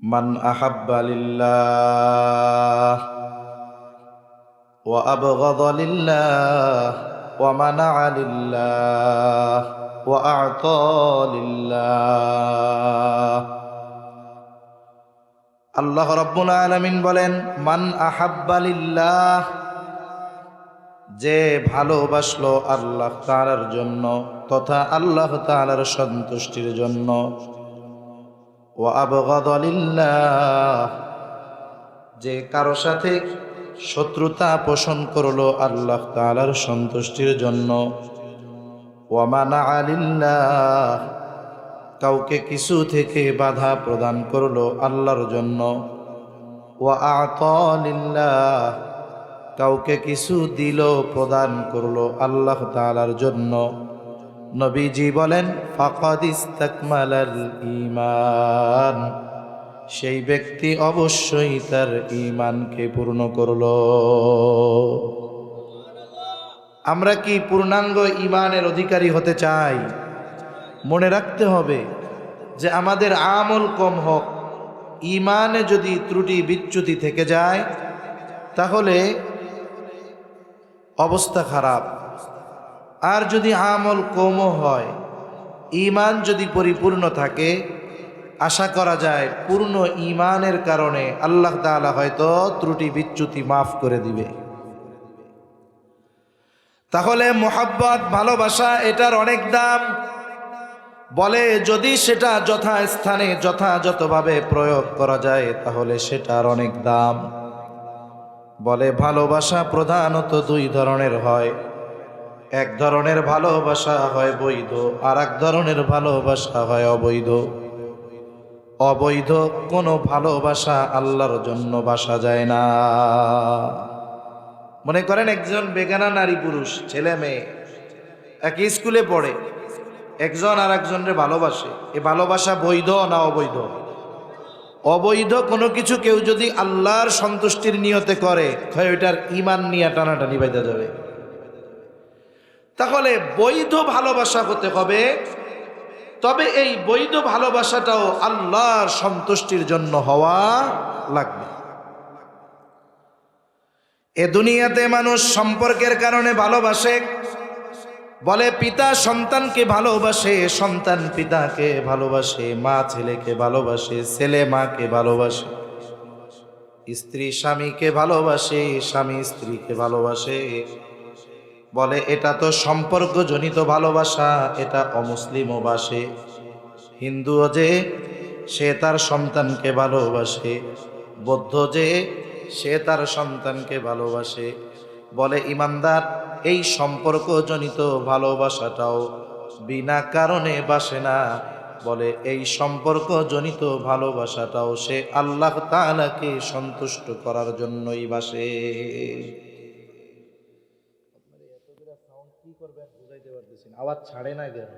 من احب لله وابغض لله ومنع لله واعطى لله আল্লাহ রব্বুল আলামিন বলেন মান আহাব্বা লিল্লাহ যে ভালোবাসলো আল্লাহ তাআলার জন্য তথা আল্লাহ তাআলার সন্তুষ্টির জন্য ও আবগদলিল্লাহ যে কারও সাথে শত্রুতা পোষণ করল আল্লাহ তাআলার সন্তুষ্টির জন্য। ওয়ামানা আলিল্লাহ কাউকে কিছু থেকে বাধা প্রদান করল আল্লাহর জন্য। ওয়া আতলিল্লাহ কাউকে কিছু দিল প্রদান করল আল্লাহ তাআলার জন্য। নবীজি বলেন, ফাকাদ ইস্তাকমালাল ঈমান। সেই ব্যক্তি অবশ্যই তার ঈমানকে পূর্ণ করল। আমরা কি পূর্ণাঙ্গ ঈমানের অধিকারী হতে চাই? মনে রাখতে হবে যে আমাদের আমল কম হোক। ইমানে যদি ত্রুটি বিচ্যুতি থেকে যায়, তাহলে অবস্থা খারাপ। আর যদি আমল কমও হয় ইমান যদি পরিপূর্ণ থাকে, আশা করা যায় পূর্ণ ইমানের কারণে আল্লাহ তাআলা হয়তো ত্রুটি বিচ্যুতি মাফ করে দিবে। তাহলে মোহাব্বত, ভালোবাসা এটার অনেক দাম। বলে যদি সেটা যথাস্থানে যথাযথভাবে প্রয়োগ করা যায়, তাহলে সেটার অনেক দাম। বলে ভালোবাসা প্রধানত দুই ধরনের হয়। এক ধরনের ভালোবাসা হয় বৈধ আর এক ধরনের ভালোবাসা হয় অবৈধ। অবৈধ কোনো ভালোবাসা আল্লাহর জন্য বাসা যায় না। মনে করেন একজন বেগানা নারী পুরুষ, ছেলে মেয়ে এক স্কুলে পড়ে, একজন আর একজনের ভালোবাসে। এ ভালোবাসা বৈধ না অবৈধ? অবৈধ কোনো কিছু কেউ যদি আল্লাহর সন্তুষ্টির নিয়তে করে হয় ওইটার ইমান নিয়ে টানাটানি বাইতে যাবে তাহলে বৈধ ভালোবাসা হতে হবে। তবে এই বৈধ ভালোবাসাটাও আল্লাহর সন্তুষ্টির জন্য হওয়া লাগবে। এ দুনিয়াতে মানুষ সম্পর্কের কারণে ভালোবাসে, বলে পিতা সন্তানকে ভালোবাসে, সন্তান পিতাকে ভালোবাসে, মা ছেলেকে ভালোবাসে, ছেলে মাকে ভালোবাসে, স্ত্রী স্বামীকে ভালোবাসে, স্বামী স্ত্রীকে ভালোবাসে। বলে, এটা তো সম্পর্কজনিত ভালোবাসা, এটা অমুসলিমও বাসে। হিন্দুও যে সে তার সন্তানকে ভালোবাসে। বৌদ্ধ যে সে তার সন্তানকে ভালোবাসে। বলে, ইমানদার, এই সম্পর্কজনিত ভালোবাসাটাও বিনা কারণে বাসে না। বলে, এই সম্পর্কজনিত ভালোবাসাটাও সে আল্লাহ তাআলাকে সন্তুষ্ট করার জন্যই বাসে কি করবেন বুঝাইতে পারতেছি না। আওয়াজ ছাড়ে না কেন?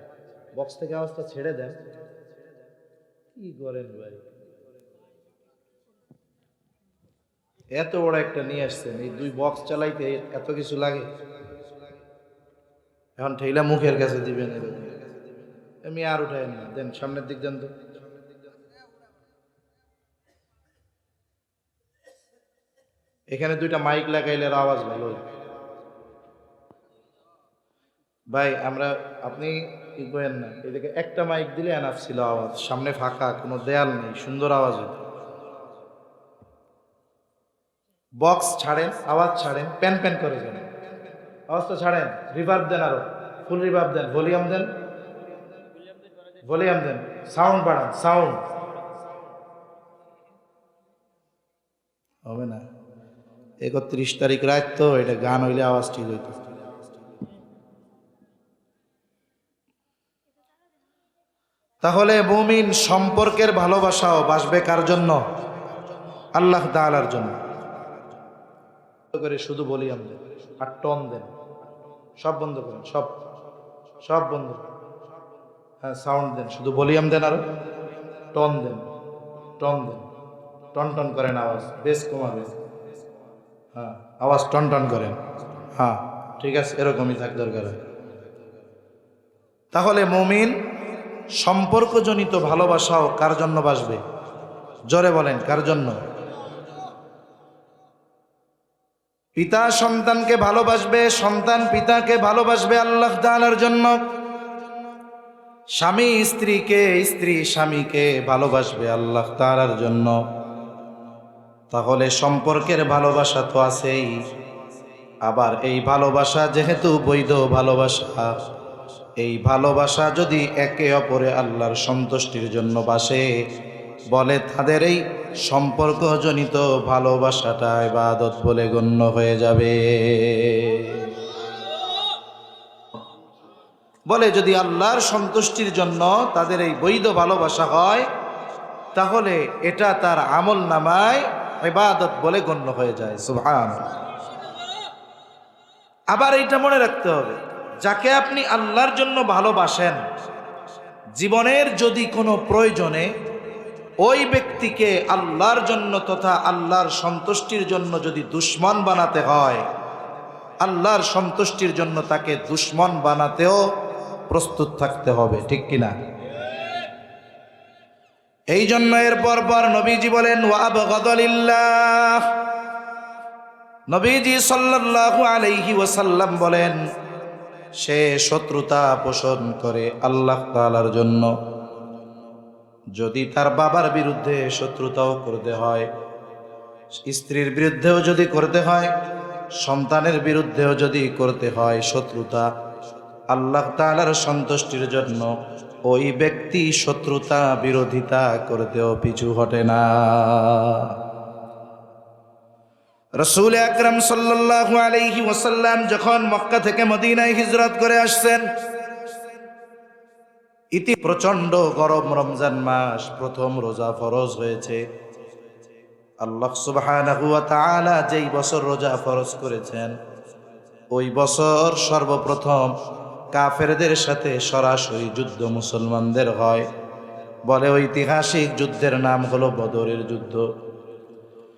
বক্স থেকে আওয়াজটা ছেড়ে দেন। কি করেন ভাই? এত বড় একটা নিয়ে আসছেন, এই দুই বক্স চালাইতে এত কিছু লাগে? এখন ঠেলা মুখের কাছে দিবেন। এমনি আর উঠায় না, দেন সামনের দিক দেন তো। এখানে দুইটা মাইক লাগাইলে আওয়াজ ভালো হয়। ভাই, আমরা, আপনি কি করেন না? এদিকে একটা মাইক দিলে এনাফ ছিল আওয়াজ। সামনে ফাঁকা, কোনো দেয়াল নেই, সুন্দর আওয়াজ হতো বক্স ছাড়েন, আওয়াজ ছাড়েন প্যান প্যান করে যান। আওয়াজটা ছাড়েন রিভার্ব দেন আরও ফুল রিভার্ব দেন ভলিউম দেন। ভলিউম দেন সাউন্ড বাড়ান সাউন্ড হবে না। একত্রিশ তারিখ রাত তো, এটা গান হইলে আওয়াজ ঠিক হইতো তাহলে মুমিন সম্পর্কের ভালোবাসাও বাসবে কার জন্য? আল্লাহ তাআলার জন্য। করে শুধু বলি দেন আর টন দেন। সব বন্ধ করেন, সব। সব বন্ধ হ্যাঁ সাউন্ড দেন। শুধু ভলিউম দেন আরও। টন দেন। টন দেন। টন টন করেন আওয়াজ। বেশ কমাবে হ্যাঁ আওয়াজ টন টন করেন। হ্যাঁ ঠিক আছে, এরকমই থাক দরকার তাহলে মুমিন সম্পর্কজনিত ভালোবাসাও কার জন্য বাসবে? জোরে বলেন, কার জন্য? পিতা সন্তানকে ভালোবাসবে, সন্তান পিতাকে ভালোবাসবে আল্লাহ তাআলার জন্য। স্বামী স্ত্রীকে, স্ত্রী স্বামীকে ভালোবাসবে আল্লাহ তাআলার জন্য। তাহলে সম্পর্কের ভালোবাসা তো আছেই। আবার এই ভালোবাসা যেহেতু বৈধ ভালোবাসা এই ভালোবাসা যদি একে অপরে আল্লাহর সন্তুষ্টির জন্য বাসে, বলে তাদের এই সম্পর্কজনিত ভালোবাসাটা ইবাদত বলে গণ্য হয়ে যাবে। বলে যদি আল্লাহর সন্তুষ্টির জন্য তাদের এই বৈধ ভালোবাসা হয়, তাহলে এটা তার আমল নামায় ইবাদত বলে গণ্য হয়ে যায়। সুবহান আবার এইটা মনে রাখতে হবে। যাকে আপনি আল্লাহর জন্য ভালোবাসেন, জীবনের যদি কোনো প্রয়োজনে ওই ব্যক্তিকে আল্লাহর জন্য তথা আল্লাহর সন্তুষ্টির জন্য যদি দুশ্মন বানাতে হয়, আল্লাহর সন্তুষ্টির জন্য তাকে দুশ্মন বানাতেও প্রস্তুত থাকতে হবে, ঠিক কিনা এই জন্য এর পর নবীজি বলেন নবীজি সাল্লাল্লাহু আলাইহি ওয়াসাল্লাম বলেন সে শত্রুতা পোষণ করে আল্লাহ তাআলার জন্য। যদি তার বাবার বিরুদ্ধে শত্রুতাও করতে হয়, স্ত্রীর বিরুদ্ধেও যদি করতে হয়, সন্তানের বিরুদ্ধেও যদি করতে হয় শত্রুতা, আল্লাহ তাআলার সন্তুষ্টির জন্য ওই ব্যক্তি শত্রুতা বিরোধিতা করতেও পিছু হটে না। রসুল আকরম সাল্লাল্লাহু আলাইহি ওয়াসাল্লাম যখন মক্কা থেকে মদিনায় হিজরত করে আসছেন, ইতি প্রচণ্ড গরম রমজান মাস, প্রথম রোজা ফরজ হয়েছে। আল্লাহ ওয়া যেই বছর রোজা ফরজ করেছেন, ওই বছর সর্বপ্রথম কাফেরদের সাথে সরাসরি যুদ্ধ মুসলমানদের হয়। বলে ঐতিহাসিক যুদ্ধের নাম হলো বদরের যুদ্ধ।